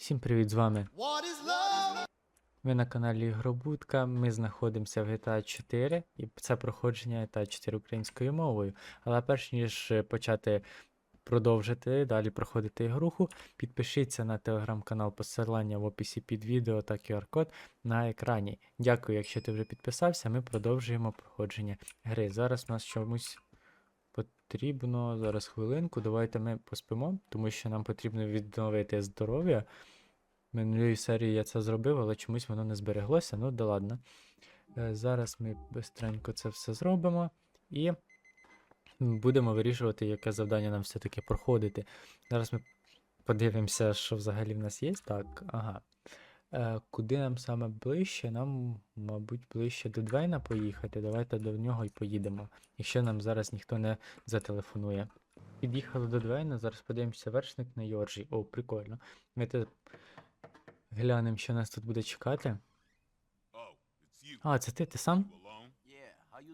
Всім привіт, з вами. Ви на каналі Ігробудка. Ми знаходимося в GTA 4 і це проходження GTA 4 українською мовою. Але перш ніж е, почати продовжити далі проходити ігруху, підпишіться на телеграм-канал посилання в описі під відео та QR-код на екрані. Дякую, якщо ти вже підписався. Ми продовжуємо проходження гри. Зараз у нас чомусь потрібно зараз хвилинку. Давайте ми поспимо, тому що нам потрібно відновити здоров'я. В минулій серії я це зробив, але чомусь воно не збереглося. Ну да ладно. Е, Зараз ми бистренько це все зробимо і будемо вирішувати, яке завдання нам все-таки проходити. Зараз ми подивимося, що взагалі в нас є. Так, ага. Е, куди нам саме ближче? Нам, мабуть, ближче до Двейна поїхати. Давайте до нього і поїдемо. Якщо нам зараз ніхто не зателефонує. Під'їхали до Двейна, зараз подивимося вершник на Йоржі. О, прикольно. Ми те глянемо, що нас тут буде чекати. А, це ти, ти сам?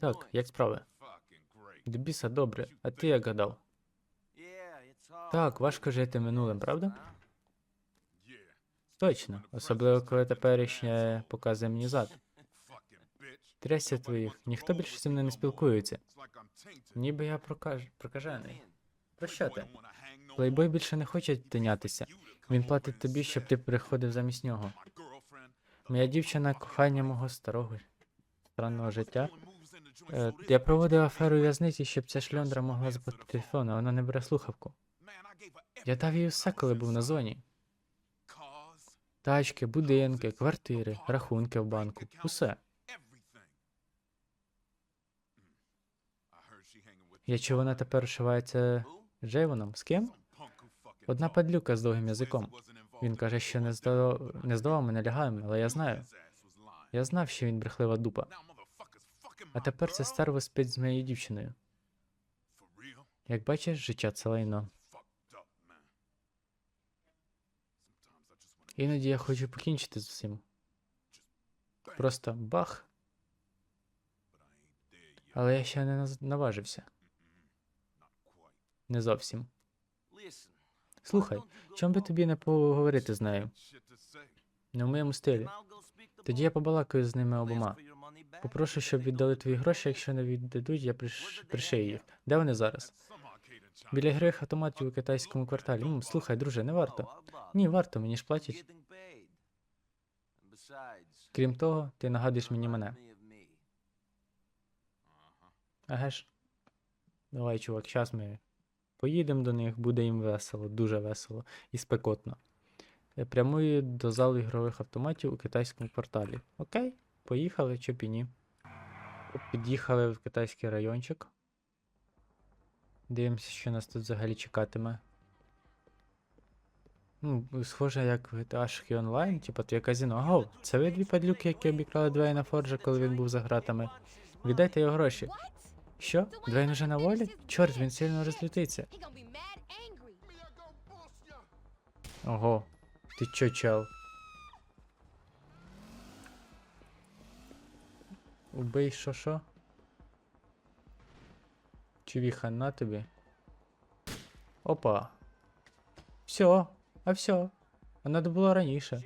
Так, як справи? Fucking great. До біса добре, а ти як гадав? Так, важко жити минулим, правда? Точно, особливо коли теперішнє показує мені зад. Трясся твоїх, ніхто більше зі мною не спілкується. Ніби я прокаж... прокажений. Про що ти? Плейбой більше не хоче тинятися. Він платить тобі, щоб ти приходив замість нього. Моя дівчина кохання мого старого странного життя. Е, я проводив аферу в'язниці, щоб ця шльондра могла заплатити телефон, а вона не бере слухавку. Я дав їй усе, коли був на зоні. Тачки, будинки, квартири, рахунки в банку. Усе. Я чув, вона тепер ошивається Джейвоном. З ким? Одна падлюка з довгим язиком. Він каже, що не them, не здавав мене лягами, але я знаю. Я знав, що він брехлива дупа. А тепер це girl? стерво спить з моєю дівчиною. Як бачиш, життя це лайно. Іноді я хочу покінчити з усім. Просто бах, але я ще не наважився. Не зовсім. Слухай, чом би тобі не поговорити з нею? Не в моєму стилі. Тоді я побалакаю з ними обома. Попрошу, щоб віддали твої гроші, якщо не віддадуть, я приш... пришию їх. Де вони зараз? Біля грих автоматів у китайському кварталі. М, слухай, друже, не варто. Ні, варто, мені ж платять. Крім того, ти нагадуєш мені мене. Ага ж. Давай, чувак, зараз ми поїдемо до них, буде їм весело, дуже весело і спекотно. Е, Прямую до залу ігрових автоматів у китайському кварталі. Окей, поїхали, чи б ні. Під'їхали в китайський райончик. Дивимося, що нас тут взагалі чекатиме. Ну, схоже, як в GTA онлайн, типу, то є казино. Ого, це ви дві падлюки, які обікрали Двейна Форджа, коли він був за гратами. Віддайте його гроші. Що? Двейн уже на волі? Чорт, він сильно розлютиться. Ого. Ти чо, чел? Убий що? Чувіха, на тобі. Опа. Все, а все. А надо було раніше.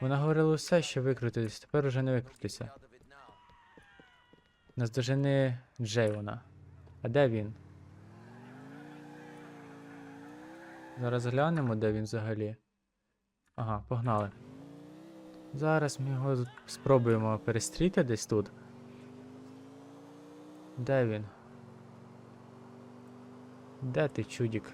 Вона говорила все, що викрутитись, тепер уже не викрутися. Наздожени Джейвона. А де він? Зараз глянемо, де він взагалі. Ага, погнали. Зараз ми його спробуємо перестріти десь тут. Де він? Де ти, чудік?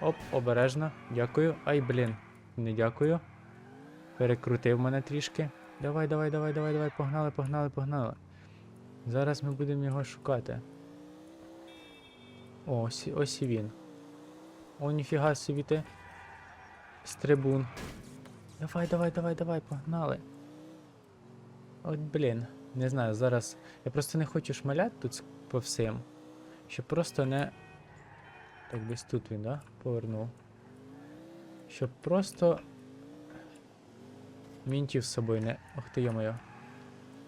Оп, обережно. Дякую. Ай, блін. Не дякую. Перекрутив мене трішки. Давай, давай, давай, давай, давай, погнали, погнали, погнали. Зараз ми будемо його шукати. О, ось, ось і він. О, ніфіга собі ти. Стрибун. Давай, давай, давай, давай, погнали. От, блін. Не знаю, зараз. Я просто не хочу шмаляти тут по всім. Щоб просто не. Так, десь тут він, да? Повернув. Щоб просто. Мінтів з собою не. Ох ти йо-моє.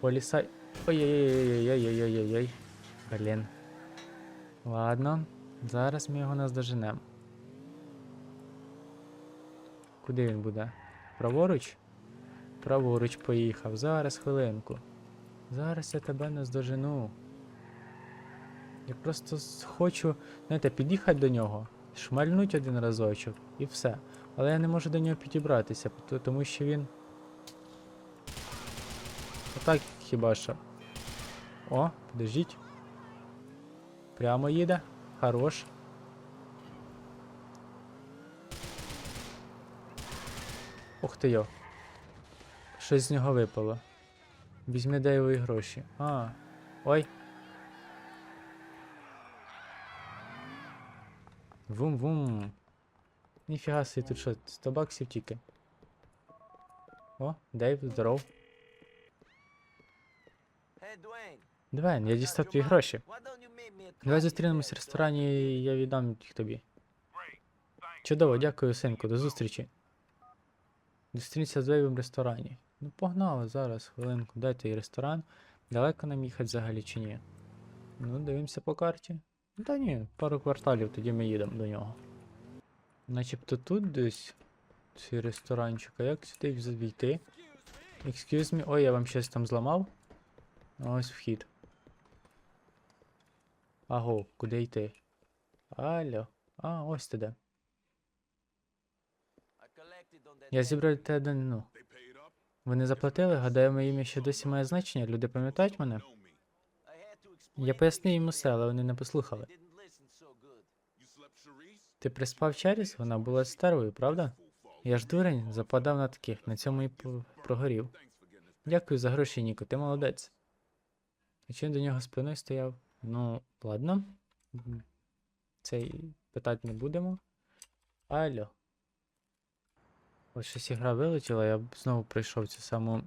Полісай. Ой-ой-ой-ой-ой-ой-ой-ой. Блін. Ладно. Зараз ми його наздоженемо. Куди він буде? Праворуч? Праворуч поїхав. Зараз хвилинку. Зараз я тебе наздожену. Я просто хочу, знаєте, під'їхати до нього, шмальнуть один разочок і все. Але я не можу до нього підібратися, тому що він. Отак хіба що. О, подождіть. Прямо їде. Хорош. Ух ти йо. Щось з нього випало. Візьми Дейвові гроші. А. Ой. Вум-вум. Ніфіга собі тут що, 100 баксів тільки. О, Дейв, здоров. Двен, я дістав твої гроші. Давай зустрінемось в ресторані, і я віддам їх тобі. Чудово, дякую, синку, до зустрічі. Зустрінься з Дейвом в ресторані. Ну, погнали зараз, хвилинку, де той ресторан? Далеко нам їхати взагалі чи ні? Ну, дивимося по карті. Та ні, пару кварталів, тоді ми їдемо до нього. Начебто тут десь цей ресторанчик, а як сюди війти? Excuse me, ой, я вам щось там зламав. Ось вхід. Аго, куди йти? Алло. А, ось ти де. Я зібрав тебе данину. Вони заплатили, гадаю, моє ім'я ще досі має значення. Люди пам'ятають мене? Я пояснив їм усе, але вони не послухали. Ти приспав Черіс? Вона була стервою, правда? Я ж дурень, западав на таких, на цьому і прогорів. Дякую за гроші, Ніко, ти молодець. А чим до нього спиною стояв? Ну, ладно. Цей питати не будемо. Алло. Ось щось ігра вилетіла, я знову пройшов цю саму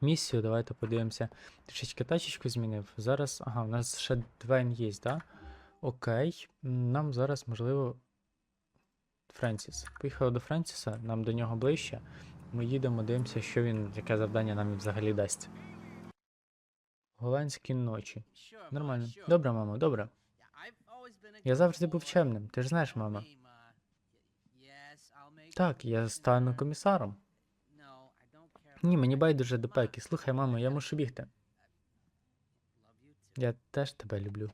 місію. Давайте подивимося. Трішечки тачечку змінив. Зараз. Ага, у нас ще Двейн є, да? Окей. Нам зараз, можливо. Френсіс. Поїхали до Френсіса, нам до нього ближче. Ми їдемо, дивимося, що він, яке завдання нам взагалі дасть. Голландські ночі. Нормально. Добре, мамо, добре. Я завжди був чемним, ти ж знаєш, мама. Так, я стану комісаром. Ні, мені байдуже до пеки. Слухай, мамо, я мушу бігти. Я теж тебе люблю.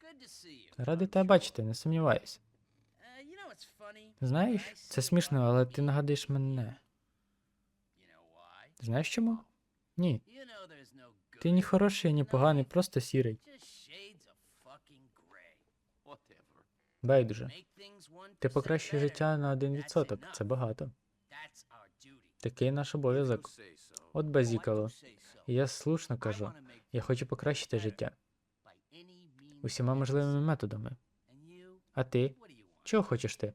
Good to see you. Ради I'm тебе бачити, не funny. Знаєш, це смішно, але ти нагадуєш мене. Знаєш чому? Ні. Ти ні хороший, ні поганий, просто сірий. Байдуже. Make things 1% Ти покращуєш життя на 1%. Це багато. Такий наш обов'язок. От базікало. я слушно кажу. Я хочу покращити життя усіма можливими методами. А ти? Чого хочеш ти?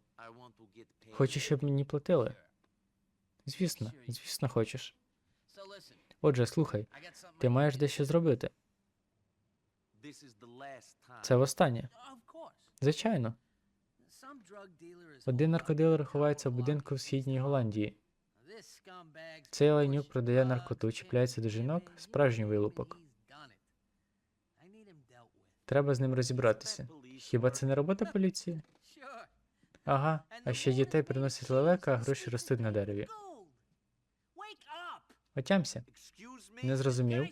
Хочеш, щоб мені платили? Звісно, звісно, хочеш. Отже, слухай, ти маєш дещо зробити. Це востаннє. Звичайно, один наркодилер ховається в будинку в східній Голландії. Цей лайнюк продає наркоту, чіпляється до жінок, справжній вилупок. Треба з ним розібратися. Хіба це не робота поліції? Ага, а ще дітей приносять лелека, а гроші ростуть на дереві. Отямся, не зрозумів.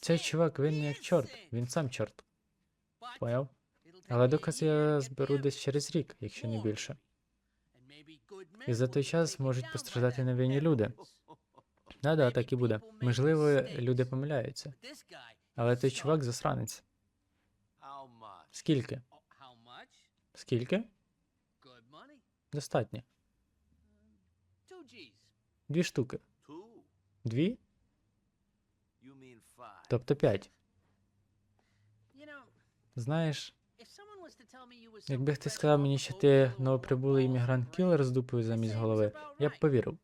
Цей чувак винний як чорт, він сам чорт. Поняв? Але докази я зберу десь через рік, якщо не більше. І за той час можуть постраждати that невинні люди. evidence. Да-да, так і буде. Можливо, люди помиляються. Але той чувак засранець. Скільки? Скільки? Достатньо. Дві штуки. Дві? Тобто п'ять. Знаєш, якби professional сказав мені, що ти новоприбулий іммігрант-кілер з дупою замість голови, я б повірив.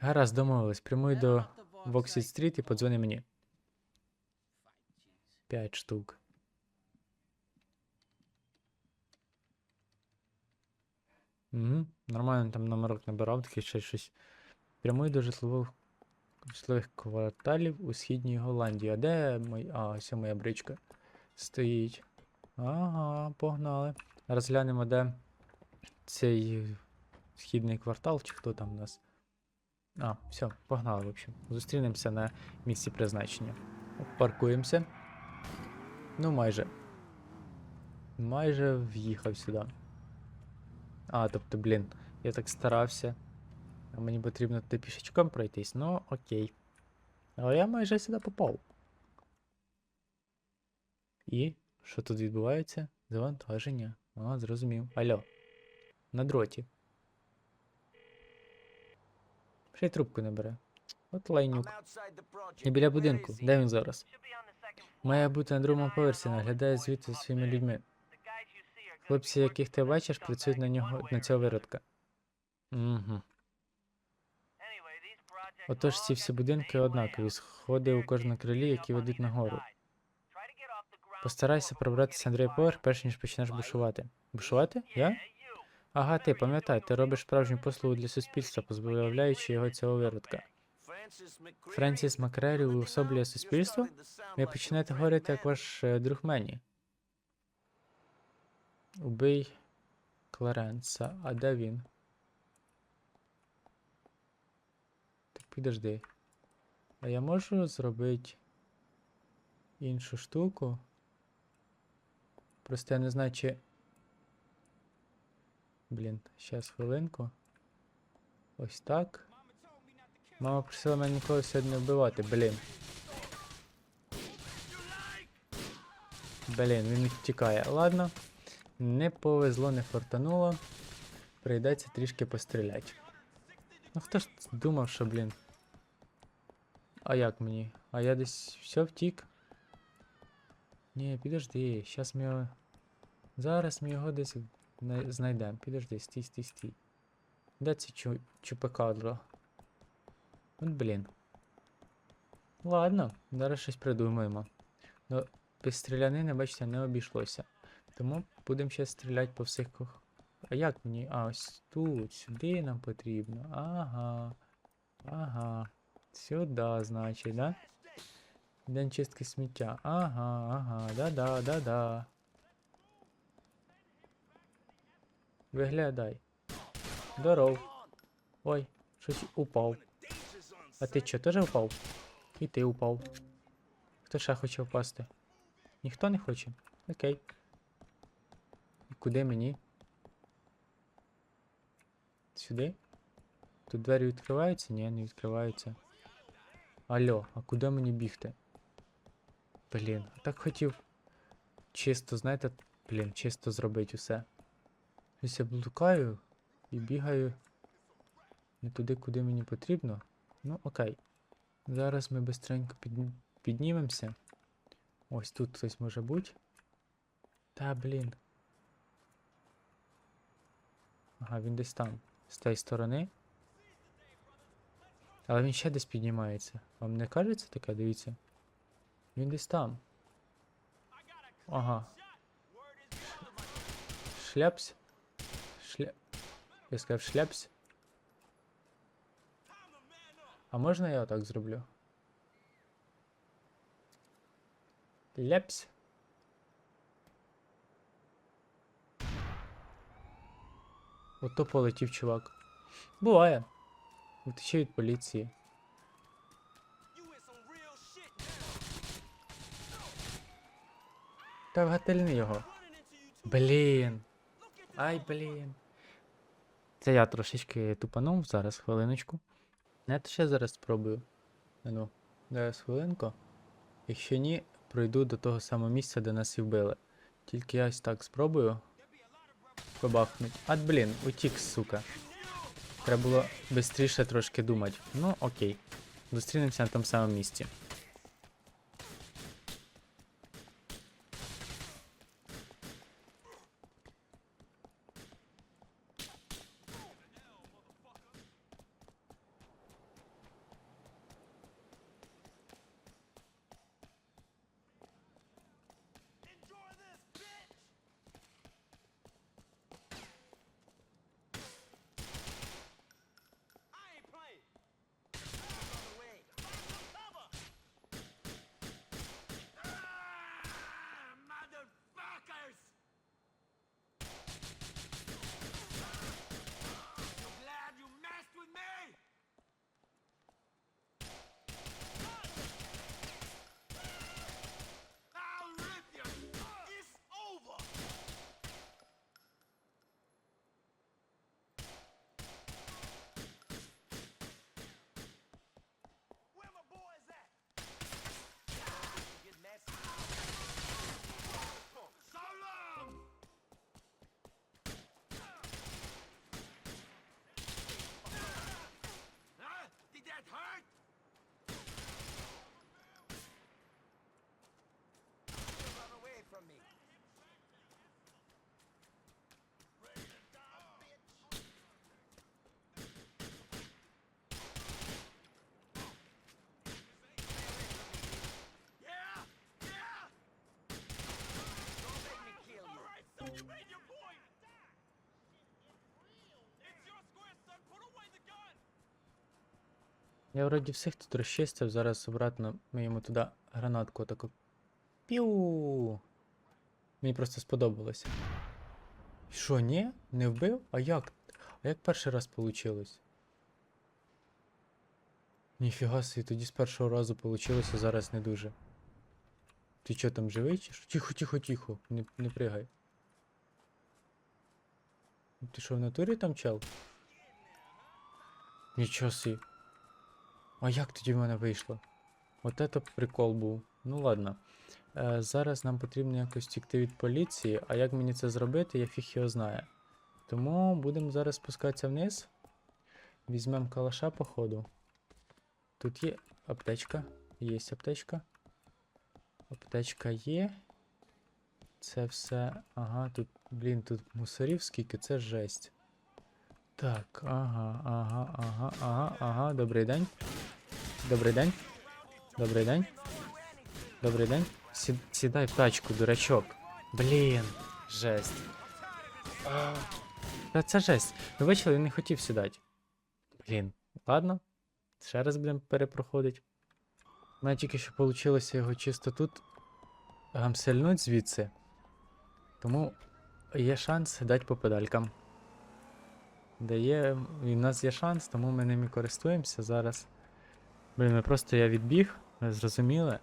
Гаразд, домовились. Прямуй до to Стріт і подзвони мені. П'ять штук. Угу. Нормально там номерок набирав, такий ще щось. Прямуй до житлових житлових кварталів у східній Голландії. А де мой. А, ось моя бричка. Стоїть. Ага, погнали. Зараз глянемо, де цей східний квартал, чи хто там у нас. А, все, погнали, в общем. Зустрінемося на місці призначення. Паркуємося. Ну, майже. Майже в'їхав сюди. А, тобто, блін, я так старався. Мені потрібно туди пішечком пройтись. Ну, окей. Але я майже сюди попав. І що тут відбувається? Завантаження. А, зрозумів. Алло. На дроті. Ще й трубку не бере. От лайнюк. І біля будинку. Де він зараз? Має бути на другому поверсі, наглядає звідти своїми людьми. Хлопці, яких ти бачиш, працюють на нього на цього виродка. Угу. Отож, ці всі будинки однакові, сходи у кожному крилі, які ведуть нагору. Постарайся пробратися на другий поверх, перш ніж почнеш бушувати. Бушувати? Я? Ага, ти пам'ятай, ти робиш справжню послугу для суспільства, позбавляючи його цього виродка. Френсіс Макрері уособлює суспільство? Ви починаєте говорити, як ваш е, друг Мені. Убий Кларенса. А де він? Так підожди. А я можу зробити іншу штуку? Просто я не знаю, чи. Блін, щас хвилинку. Ось так. Мама просила мене ніколи сьогодні вбивати, блін. Блін, він втікає. Ладно. Не повезло, не фортануло. Прийдеться трішки постріляти. Ну хто ж думав, що, блін. А як мені? А я десь все втік. Ні, підожди, щас ми його. Зараз ми його десь знайдемо. Підожди, стій, стій, стій. Де це чу... От блін. Ладно, зараз щось придумаємо. Ну, без стрілянини, бачите, не обійшлося. Тому будемо ще стріляти по всіх. А як мені? А, ось тут, сюди нам потрібно. Ага. Ага. Сюди, значить, да? День чистки сміття. Ага, ага, да-да, да-да. Виглядай. Здоров. Ой, щось упав. А ти що, теж упав? І ти упав. Хто ще хоче впасти? Ніхто не хоче? Окей. І куди мені? Сюди? Тут двері відкриваються? Ні, не відкриваються. Алло, а куди мені бігти? Блін, так хотів чисто, знаєте, блін, чисто зробити усе. Ось я блукаю і бігаю не туди, куди мені потрібно. Ну, окей. Зараз ми бистренько під... піднімемося. Ось тут хтось може бути. Та, блін. Ага, він десь там. З тієї сторони. Але він ще десь піднімається. Вам не кажеться таке? Дивіться. Він десь там. Ага. Шляпсь. Я сказав шляпсь. А можна я отак зроблю? Ляпсь. Ото полетів чувак. Буває. Утече від поліції. Та вгательни його. Блін. Ай, блін. Це я трошечки тупанув зараз, хвилиночку. То ще зараз спробую. Ну, зараз хвилинку. Якщо ні, пройду до того самого місця, де нас і вбили. Тільки я ось так спробую. Побахнуть. А, блін, утік, сука. Треба було швидше трошки думати. Ну, окей. Зустрінемося на тому самому місці. Я вроді всіх тут розчистив, зараз обратно ми йому туди гранатку таку. Піу. Мені просто сподобалося. Що, ні? Не вбив? А як? А як перший раз вийшло? Ніфіга собі, тоді з першого разу вийшло, зараз не дуже. Ти що там живий чи що? Тихо, тихо, тихо. Не, не пригай. Ти що в натурі там чел? Нічого собі. А як тоді в мене вийшло? От це прикол був. Ну ладно. Е, зараз нам потрібно якось втікти від поліції, а як мені це зробити, я фіг його знає. Тому будемо зараз спускатися вниз. Візьмемо калаша, походу. Тут є аптечка. Є аптечка. Аптечка є. Це все. Ага, тут, блін, тут мусорів скільки, це жесть. Так, ага, ага, ага, ага, ага. Добрий день. Добрий день. Добрий день. Добрий день. Сі- сідай в тачку, дурачок. Блін, жесть. Та це жесть. Ви бачили, він не хотів сідати. Блін, ладно. Ще раз будемо перепроходити. У мене тільки що вийшло його чисто тут гамсельнуть звідси. Тому є шанс дати по педалькам. Дає. І в нас є шанс, тому ми ними користуємося зараз. Блін, ми просто я відбіг, ви зрозуміли?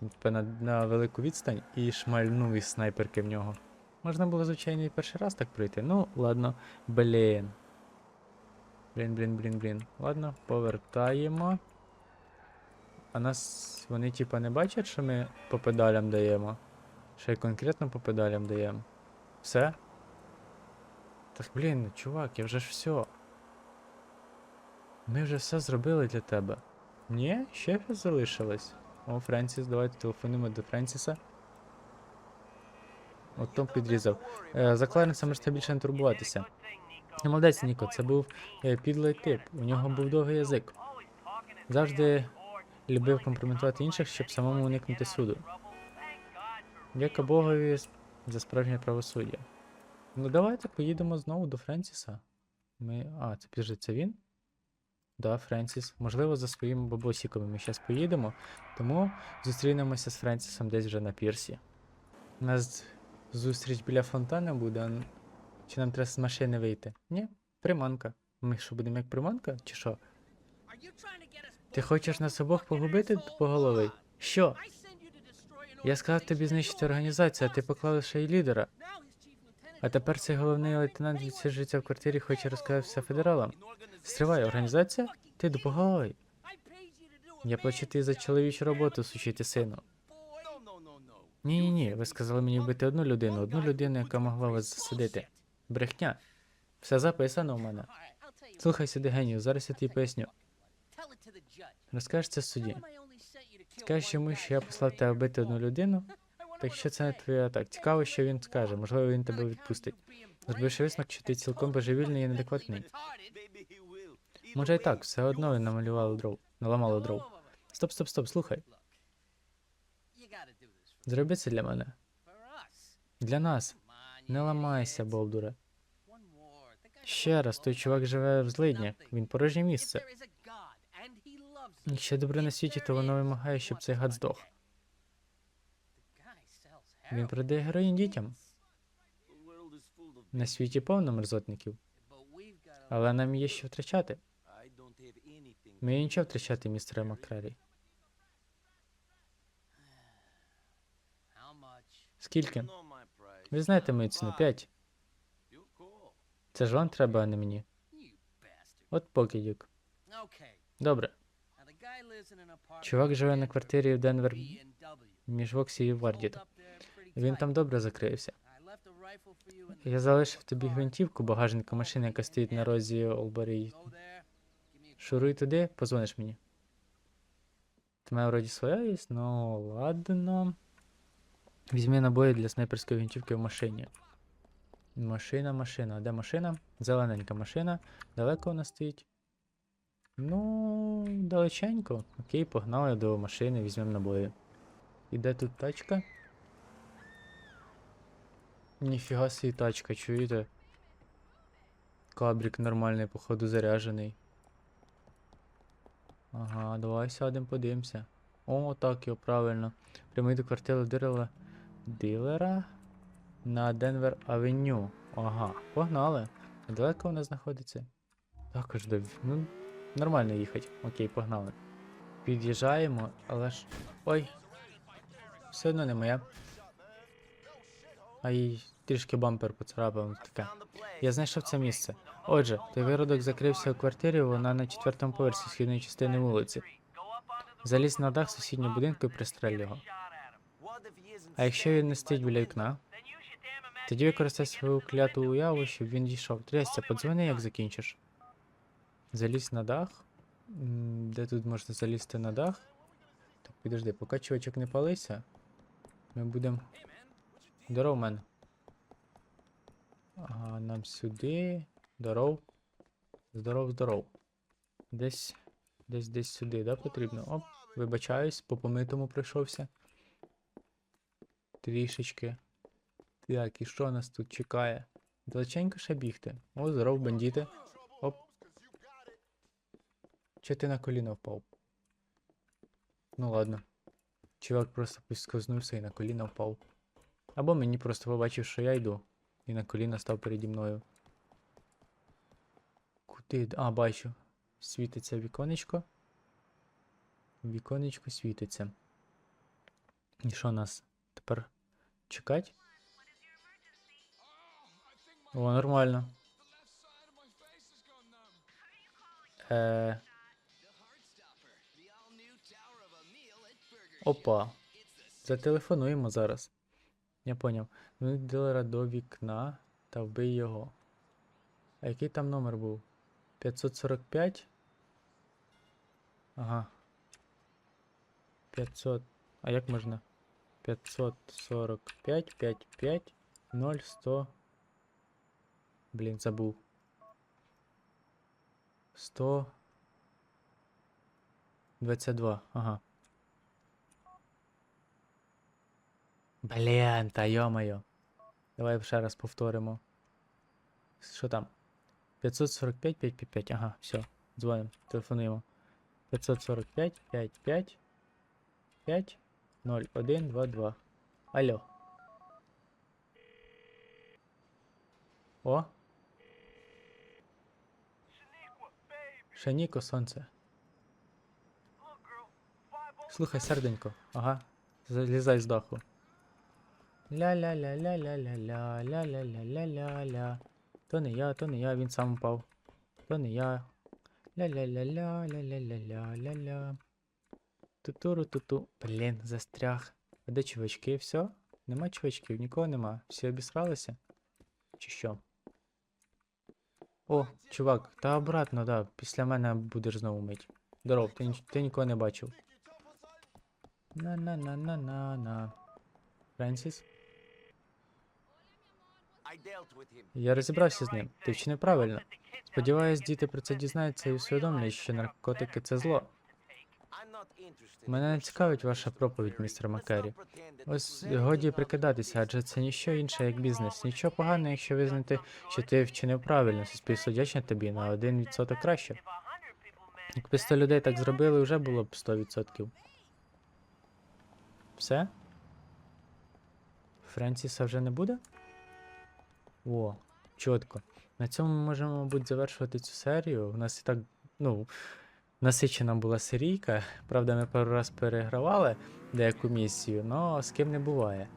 Типа на, на велику відстань і шмальнув із снайперки в нього. Можна було, звичайно, і перший раз так пройти. Ну, ладно. Блін. Блін, блін, блін, блін. Ладно, повертаємо. А нас вони типа не бачать, що ми по педалям даємо. Ще й конкретно по педалям даємо. Все? Так блін, чувак, я вже ж все. Ми вже все зробили для тебе. Ні, ще залишилось. О, Френсіс, давайте телефонуємо до Френсіса. От Том підрізав. Е, за Кларенса можете більше не турбуватися. Молодець, Ніко, це був е, підлий тип. У нього був довгий язик. Завжди любив компрометувати інших, щоб самому уникнути суду. Дяка Богові за справжнє правосуддя. Ну давайте поїдемо знову до Френсіса. Ми. А, це підожди, це він? Да, Френсіс. Можливо, за своїми бабосіками ми зараз поїдемо. Тому зустрінемося з Френсісом десь вже на пірсі. У нас зустріч біля фонтану буде. Чи нам треба з машини вийти? Ні, приманка. Ми що будемо як приманка, чи що? Ти хочеш нас обох погубити по голові? Що? Я сказав тобі знищити організацію, а ти поклав лише її лідера. А тепер цей головний лейтенант Anyone відсиджується в квартирі, хоче cares розказати все федералам. Стривай, організація? Ти a Я плачу тобі за чоловічу роботу, сучити сину. Ні, ні, ні, ви сказали мені вбити одну людину, одну людину, яка могла вас засадити. Брехня. Все записано у мене. Слухай сюди, генію, зараз я тобі поясню. Розкажеш це судді. Скажеш йому, що я послав тебе вбити одну людину, так що це не say. твоя так. Цікаво, що він скаже. Можливо, він тебе відпустить. Зробивши висновок, що ти цілком божевільний і неадекватний. Може і так, все одно ви намалювали дров. Наламали дров. Стоп, стоп, стоп, слухай. Зроби це для мене. Для нас. Не ламайся, Болдуре. Ще раз, той чувак живе в злиднях. Він порожнє місце. Якщо добре на світі, то воно вимагає, щоб цей гад здох. Він продає героїн дітям. На світі повно мерзотників, але нам є що втрачати. Ми є нічого втрачати, містере Макрарі. Скільки? Ви знаєте мою ціну 5. Це ж вам треба, а не мені. От покидюк. Добре. Чувак живе на квартирі в Денвер між Воксі і Вардіт. Він там добре закрився. Я залишив тобі гвинтівку багажника машини, яка стоїть на розі Олбарі. Шуруй туди, позвониш мені. Ти мене вроді своя є, ну ладно. Візьми набої для снайперської гвинтівки в машині. Машина, машина. Де машина? Зелененька машина. Далеко вона стоїть. Ну, далеченько. Окей, погнали до машини, візьмемо набої. І де тут тачка? Ніфіга собі тачка, чуєте? Кабрик нормальний, походу заряджений. Ага, давай сядемо, подивимося. О, так його, правильно. Прямий до квартири дилера. Дилера на Денвер Авеню. Ага, погнали. А Далеко вона знаходиться? Також до. Ну, нормально їхати. Окей, погнали. Під'їжджаємо, але ж. Ой. Все одно не моя. А їй трішки бампер поцарапав таке. Я знайшов це місце. Отже, той виродок закрився у квартирі, вона на четвертому поверсі східної частини вулиці. Заліз на дах сусіднього будинку і пристрель його. А якщо він не стоїть біля вікна, тоді використай свою кляту уяву, щоб він дійшов. Трясся, подзвони, як закінчиш. Залізь на дах. Де тут можна залізти на дах? Так, підожди, поки чувачок не палився. Ми будемо. Здоров, мен. Ага, нам сюди. Здоров. Здоров, здоров. Десь. Десь десь сюди, да, потрібно? Оп, вибачаюсь, по помитому прийшовся. Трішечки. Так, і що нас тут чекає? Далеченько ще бігти. О, здоров, бандити. Оп. Чи ти на коліна впав? Ну ладно. Чувак просто поскользнувся і на коліна впав. Або мені просто побачив, що я йду. І на коліна став переді мною. Куди? А, бачу. Світиться віконечко. Віконечко світиться. І що нас тепер чекать? О, нормально. Е... Опа. Зателефонуємо зараз. Я поняв. Ну, дилера до вікна та вбий його. А який там номер був? 545? Ага. 500. А як можна? 545 55 0 100. Блін, забув. 100. 22. Ага. Блін, та йо-моє. Давай ще раз повторимо. Що там? 545 555. Ага, все. Дзвонимо, телефонуємо. 545 55 5 0 1 2 2. Алло. О. Шаніко, сонце. Слухай, серденько. Ага. Залізай з даху. Ля-ля-ля-ля-ля-ля-ля-ля-ля-ля-ля-ля. То не я, то не я, він сам впав. То не я. Ля-ля-ля-ля-ля-ля-ля-ля-ля-ля. Тутуру-туту. Блін, застряг. А де чувачки? Все? Нема чувачків, нікого нема. Всі обісралися? Чи що? О, чувак, та обратно, да. Після мене будеш знову мить. Здоров, ти, ти нікого не бачив. На-на-на-на-на-на. Френсіс? Я розібрався з ним. Ти вчинив правильно. Сподіваюсь, діти про це дізнаються і усвідомлять, що наркотики це зло. Мене не цікавить ваша проповідь, містер Маккері. Ось годі прикидатися, адже це ніщо інше, як бізнес. Нічого поганого, якщо визнати, що ти вчинив правильно, суспільство вдячне тобі на 1% краще. Якби 100 людей так зробили, вже було б 100%. Все? Френсіса вже не буде? О, чітко. На цьому ми можемо, мабуть, завершувати цю серію. У нас і так, ну, насичена була серійка. Правда, ми пару раз перегравали деяку місію, але з ким не буває.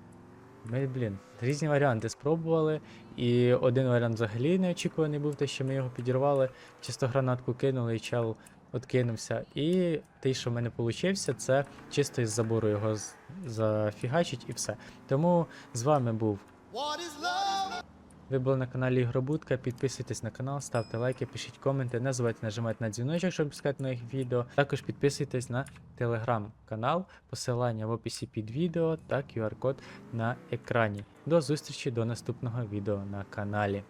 Ми, блін, різні варіанти спробували, і один варіант взагалі неочікуваний був, те, що ми його підірвали, чисто гранатку кинули, і чел откинувся. І той, що в мене получився, це чисто із забору його зафігачить і все. Тому з вами був. Ви були на каналі Ігробудка. Підписуйтесь на канал, ставте лайки, пишіть коменти, не забувайте нажимати на дзвіночок, щоб пускати нових відео. Також підписуйтесь на телеграм-канал, посилання в описі під відео та QR-код на екрані. До зустрічі до наступного відео на каналі.